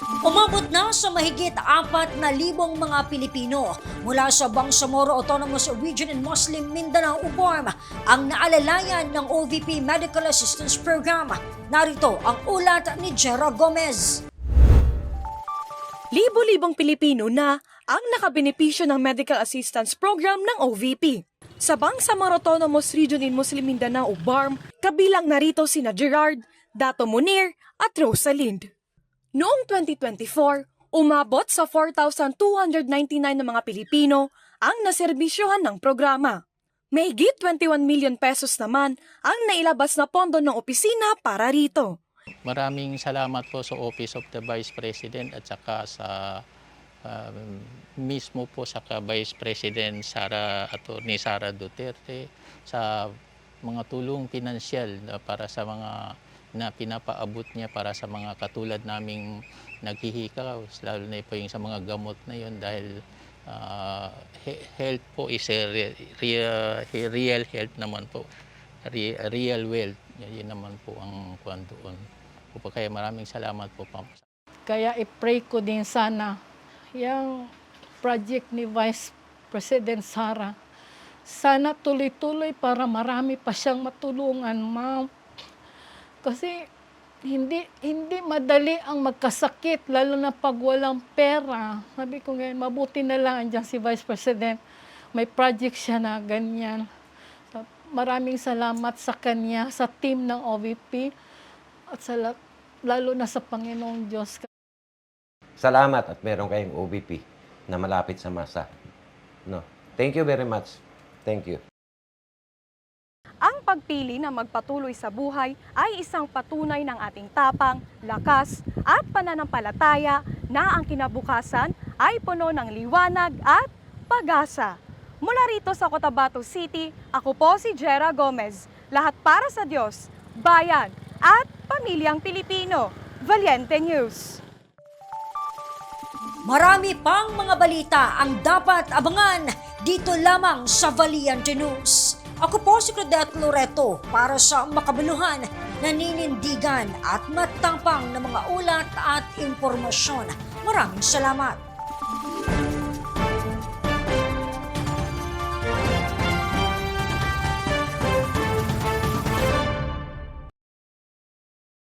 Umabot na sa mahigit apat na libong mga Pilipino mula sa Bangsamoro Autonomous Region in Muslim Mindanao, UBORM ang naalalayan ng OVP Medical Assistance Program. Narito ang ulat ni Jera Gomez. Libo-libong Pilipino na ang nakabenepisyo ng Medical Assistance Program ng OVP. Sa Bangsamoro Autonomous Region in Muslim Mindanao, BARM, kabilang narito sina Gerard, Dato Munir at Rosalind. Noong 2024, umabot sa 4,299 na mga Pilipino ang naserbisyohan ng programa. Mahigit 21 million pesos naman ang nailabas na pondo ng opisina para rito. Maraming salamat po sa Office of the Vice President at saka sa um, mismo po sa Vice President Sara Attorney Sara Duterte sa mga tulong pinansyal na para sa mga na pinapaabot niya para sa mga katulad naming naghihikaw lalo na po yung sa mga gamot na yun dahil ah, he- health po is a re- real, real health naman po Re- real wealth yun, naman po ang kuwan doon kaya maraming salamat po Pam. Kaya i-pray ko din sana yung project ni Vice President Sara. Sana tuloy-tuloy para marami pa siyang matulungan, ma'am. Kasi hindi hindi madali ang magkasakit lalo na pag walang pera. Sabi ko ngayon, mabuti na lang andyan si Vice President. May project siya na ganyan. So, Maraming salamat sa kanya, sa team ng OVP at sa la- lalo na sa Panginoong Diyos. Salamat at meron kayong OBP na malapit sa masa. No. Thank you very much. Thank you. Ang pagpili na magpatuloy sa buhay ay isang patunay ng ating tapang, lakas at pananampalataya na ang kinabukasan ay puno ng liwanag at pag-asa. Mula rito sa Cotabato City, ako po si Jera Gomez. Lahat para sa Diyos, bayan at pamilyang Pilipino. Valiente News. Marami pang mga balita ang dapat abangan dito lamang sa Valiente News. Ako po si Claudette Loreto para sa makabuluhan, naninindigan at matangpang na mga ulat at impormasyon. Maraming salamat.